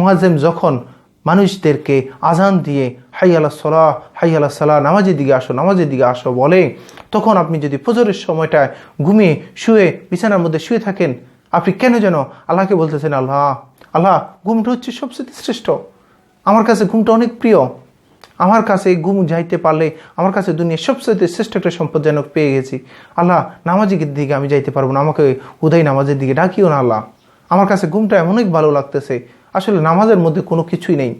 মুয়াজ্জেম যখন মানুষদেরকে আজান দিয়ে, হাই আল্লাহ সলাহ, হাই আল্লাহ সালাহ, নামাজের দিকে আসো, নামাজের দিকে আসো বলে, তখন আপনি যদি ফজরের সময়টায় ঘুমিয়ে শুয়ে, বিছানার মধ্যে শুয়ে থাকেন, আপনি কেন যেন আল্লাহকে বলতেছেন, আল্লাহ আল্লাহ, ঘুমটা হচ্ছে সবচেয়ে শ্রেষ্ঠ। আমার কাছে ঘুমটা অনেক প্রিয়। আমার কাছে ঘুম যাইতে পারলে আমার কাছে দুনিয়ার সবচেয়ে শ্রেষ্ঠ একটা সম্পদজনক পেয়ে গেছি। আল্লাহ, নামাজের দিকে আমি যাইতে পারব না। আমাকে উদয় নামাজের দিকে ডাকিও না, আল্লাহ। আমার কাছে ঘুমটা এমন অনেক ভালো লাগতেছে আসলে নামাজের মধ্যে কোনো কিছুই নেই।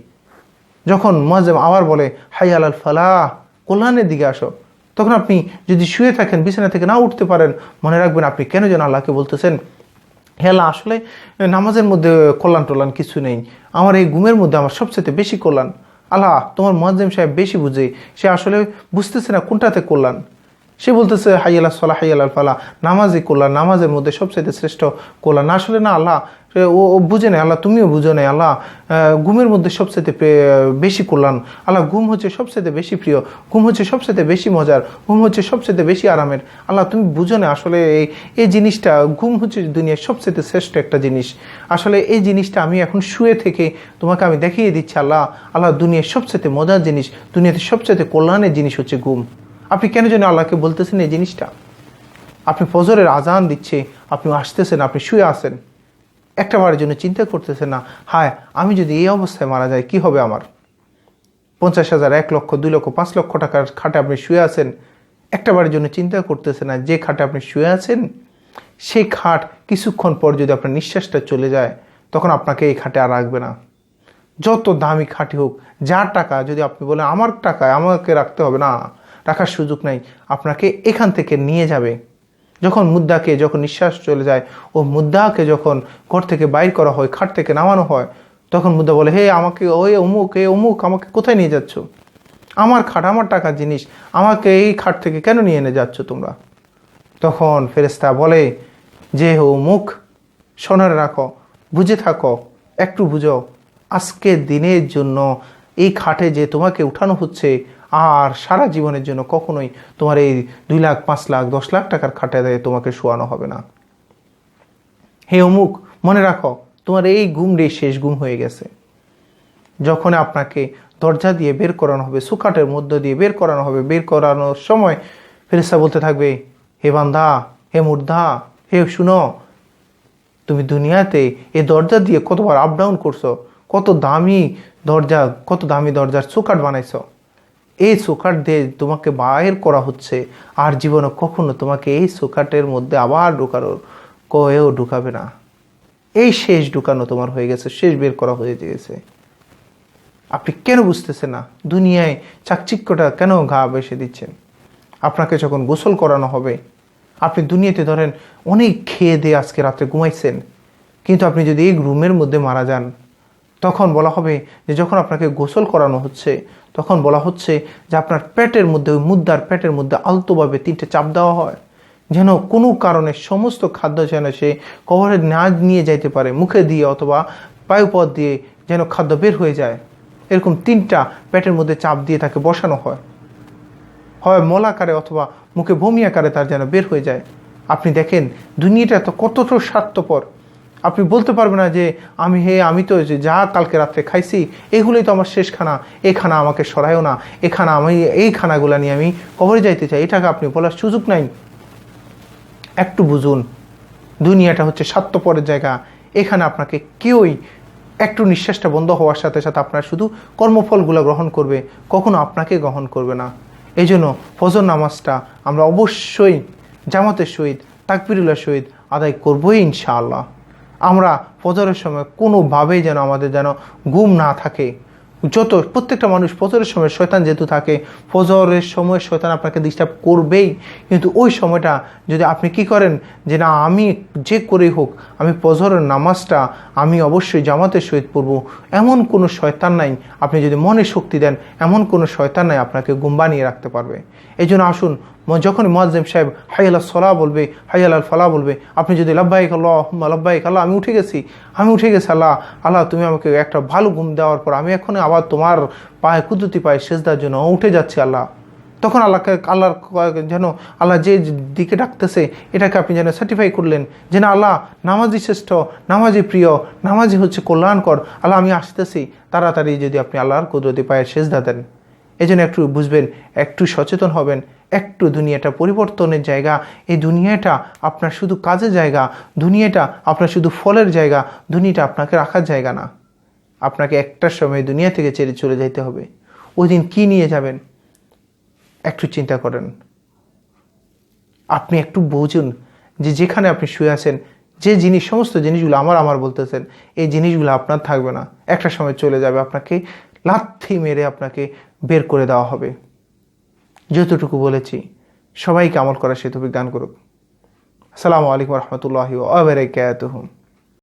যখন মাঝে আবার বলে, হাই আলাল ফালাহ, কল্যাণের দিকে আসো। তখন আপনি যদি শুয়ে থাকেন, বিছানা থেকে না উঠতে পারেন, মনে রাখবেন আপনি কেন যেন আল্লাহকে বলতেছেন। হে আল্লাহ, আসলে নামাজের মধ্যে কল্যাণ টল্যাণ কিছু নেই। আমার এই ঘুমের মধ্যে আমার সবচেয়ে বেশি কল্যাণ। আল্লাহ, তোমার মোয়াজ্জেম সাহেব বেশি বুঝে। সে আসলে বুঝতেছে না কোনটাতে কল্যাণ। সে বলতেছে, হাই আল্লাহ সাল্লাহ হাই আল্লাহ ফালা নামাজই কল্যাণ। নামাজের মধ্যে সবচেয়ে শ্রেষ্ঠ কল্যাণ। আসলে না, আল্লাহ ও বুঝে নেই, আল্লাহ তুমিও বুঝো নেই, আল্লাহ ঘুমের মধ্যে সবচেয়ে বেশি কল্যাণ। আল্লাহ, ঘুম হচ্ছে সবচেয়ে বেশি প্রিয়, ঘুম হচ্ছে সবচেয়ে বেশি মজার, ঘুম হচ্ছে সবচেয়ে বেশি আরামের। আল্লাহ, তুমি বুঝো না আসলে এই এই জিনিসটা, ঘুম হচ্ছে দুনিয়ার সবচেয়ে শ্রেষ্ঠ একটা জিনিস। আসলে এই জিনিসটা আমি এখন শুয়ে থেকে তোমাকে আমি দেখিয়ে দিচ্ছি, আল্লাহ আল্লাহ দুনিয়ার সবচেয়ে মজার জিনিস, দুনিয়াতে সবচেয়ে কল্যাণের জিনিস হচ্ছে ঘুম। আপনি কেন যেন আল্লাহকে বলতেছেন এই জিনিসটা? আপনি ফজরের আজান দিচ্ছে, আপনি আসতেছেন, আপনি শুয়ে আসেন একটা বারের জন্য চিন্তা করতেছে না, হায়, আমি যদি এই অবস্থায় মারা যাই, কি হবে আমার? পঞ্চাশ হাজার, এক লক্ষ, দুই লক্ষ, পাঁচ লক্ষ টাকার খাটে আপনি শুয়ে আছেন। একটা বারের জন্য চিন্তা করতেছে না, যে খাটে আপনি শুয়ে আছেন, সেই খাট কিছুক্ষণ পর যদি আপনার নিঃশ্বাসটা চলে যায়, তখন আপনাকে এই খাটে আর রাখবে না। যত দামি খাটি হোক যার টাকা, যদি আপনি বলেন, আমার টাকায় আমাকে রাখতে হবে, না, রাখার সুযোগ নাই, আপনাকে এখান থেকে নিয়ে যাবে। যখন মুদ্রাকে যখন নিঃশ্বাস চলে যায় ও মুদ্রাকে যখন ঘর থেকে বাইর করা হয়, খাট থেকে নামানো হয়, তখন মুদ্রা বলে, হে, আমাকে ওই অমুক এ অমুক, আমাকে কোথায় নিয়ে যাচ্ছ? আমার খাট, আমার টাকার জিনিস, আমাকে এই খাট থেকে কেন নিয়ে এনে যাচ্ছ তোমরা? তখন ফেরেস্তা বলে, যে হো মুখ সোনারে রাখো, বুঝে থাকো, একটু বুঝো, আজকের দিনের জন্য এই খাটে যে তোমাকে উঠানো হচ্ছে আর সারা জীবনের জন্য কখনোই তোমার এই দুই লাখ, পাঁচ লাখ, দশ লাখ টাকার খাটে দিয়ে তোমাকে শোয়ানো হবে না। হে অমুক, মনে রাখো, তোমার এই ঘুম রে শেষ গুম হয়ে গেছে। যখন আপনাকে দরজা দিয়ে বের করানো হবে, সুকাটের মধ্য দিয়ে বের করানো হবে, বের করানোর সময় ফেরেস্তা বলতে থাকবে, হে বান্ধা হে মুর্দা, হে শুনো, তুমি দুনিয়াতে এই দরজা দিয়ে কতবার আপ ডাউন করছ, কত দামি দরজা, কত দামি দরজার সুকাট বানাইছো। এই সুকাট দিয়ে তোমাকে বাইর করা হচ্ছে, আর জীবনে কখনো তোমাকে এই সুকাটের মধ্যে আবার ঢুকানোর কয়েও ঢুকাবে না। এই শেষ ঢুকানো তোমার হয়ে গেছে, শেষ বের করা হয়ে গেছে। আপনি কেন বুঝতেছেন না? দুনিয়ায় চাকচিক্যটা কেন ঘা বেসে দিচ্ছেন? আপনাকে যখন গোসল করানো হবে, আপনি দুনিয়াতে ধরেন অনেক খেয়ে দিয়ে আজকে রাত্রে ঘুমাইছেন, কিন্তু আপনি যদি এই রুমের মধ্যে মারা যান তখন বলা হবে যে যখন আপনাকে গোসল করানো হচ্ছে, তখন বলা হচ্ছে যে আপনার পেটের মধ্যে, ওই মুদ্রার পেটের মধ্যে আলতোভাবে তিনটে চাপ দেওয়া হয়। যেন কোনো কারণে সমস্ত খাদ্য যেন সে কভারে না নিয়ে যাইতে পারে, মুখে দিয়ে অথবা বায়ুপথ দিয়ে যেন খাদ্য বের হয়ে যায়। এরকম তিনটা পেটের মধ্যে চাপ দিয়ে তাকে বসানো হয়। হয় মলাকারে অথবা মুখে বমি আকারে তার যেন বের হয়ে যায়। আপনি দেখেন, দুনিয়াটা তো কতটা স্বার্থপর। আপনি বলতে পারবেন না যে, আমি হে, আমি তো যে যা কালকে রাত্রে খাইছি, এগুলোই তো আমার শেষ খানা। এই খানা আমাকে সরায়ও না। এ খানা আমি, এই খানাগুলো নিয়ে আমি কবরে যাইতে চাই। এটাকে আপনি বলার সুযোগ নাই। একটু বুঝুন, দুনিয়াটা হচ্ছে স্বার্থপরের জায়গা। এখানে আপনাকে কেউই একটু নিঃশ্বাসটা বন্ধ হওয়ার সাথে সাথে আপনার শুধু কর্মফলগুলো গ্রহণ করবে, কখনো আপনাকে গ্রহণ করবে না। এই জন্য ফজর নামাজটা আমরা অবশ্যই জামাতের সহিত তাকবিরুল্লাহ সহিত আদায় করবোই ইনশাআল্লাহ। আমরা ফজরের সময় কোনোভাবেই যেন আমাদের যেন ঘুম না থাকে। যত প্রত্যেকটা মানুষ ফজরের সময় শয়তান যেহেতু থাকে, ফজরের সময় শয়তান আপনাকে ডিস্টার্ব করবেই। কিন্তু ওই সময়টা যদি আপনি কি করেন যে, না, আমি যে করেই হোক, আমি ফজরের নামাজটা আমি অবশ্যই জামাতের সহিত পড়ব। এমন কোনো শয়তান নাই, আপনি যদি মনে শক্তি দেন, এমন কোনো শয়তান নাই আপনাকে গুম বানিয়ে রাখতে পারবে। এই জন্য আসুন যখন মোয়াজ্জেম সাহেব হাই আল্লাহ সলা বলবে হাই আল্লাহ ফালা বলবে, আপনি যদি লাব্বাইক আল্লাহ লাব্বাইক আল্লাহ, আমি উঠে গেছি, আমি উঠে গেছি, আল্লাহ আল্লাহ, তুমি আমাকে একটা ভালো ঘুম দেওয়ার পর আমি এখন আবার তোমার পায়ে কুদরতি পায়ে সেজদার জন্য উঠে যাচ্ছি, আল্লাহ। তখন আল্লাহকে, আল্লাহর যেন আল্লাহ যে দিকে ডাকতেছে, এটাকে আপনি যেন সার্টিফাই করলেন যে না, আল্লাহ নামাজি শ্রেষ্ঠ নামাজি প্রিয় নামাজি হচ্ছে কল্যাণকর। আল্লাহ, আমি আসতেছি, তাড়াতাড়ি যদি আপনি আল্লাহর কুদরতি পায়ের সেজদা দেন। এই জন্য একটু বুঝবেন, একটু সচেতন হবেন একটু দুনিয়াটা পরিবর্তনের জায়গা, এই দুনিয়াটা আপনার শুধু কাজের জায়গা, দুনিয়াটা আপনার শুধু ফলের জায়গা, দুনিয়াটা আপনাকে রাখার জায়গা না। আপনাকে একটার সময় দুনিয়া থেকে ছেড়ে চলে যাইতে হবে। ওই দিন কী নিয়ে যাবেন? একটু চিন্তা করেন। আপনি একটু বুঝুন যে যেখানে আপনি শুয়ে আছেন, যে জিনিস, সমস্ত জিনিসগুলো আমার আমার বলতেছেন, এই জিনিসগুলো আপনার থাকবে না। একটা সময় চলে যাবে, আপনাকে লাথি মেরে আপনাকে বের করে দেওয়া হবে। যতটুকু বলেছি সবাইকে আমল করা সে তো বিজ্ঞান করুক। আসসালামু আলাইকুম রহমতুল্লাহি ওবরাকাতুহু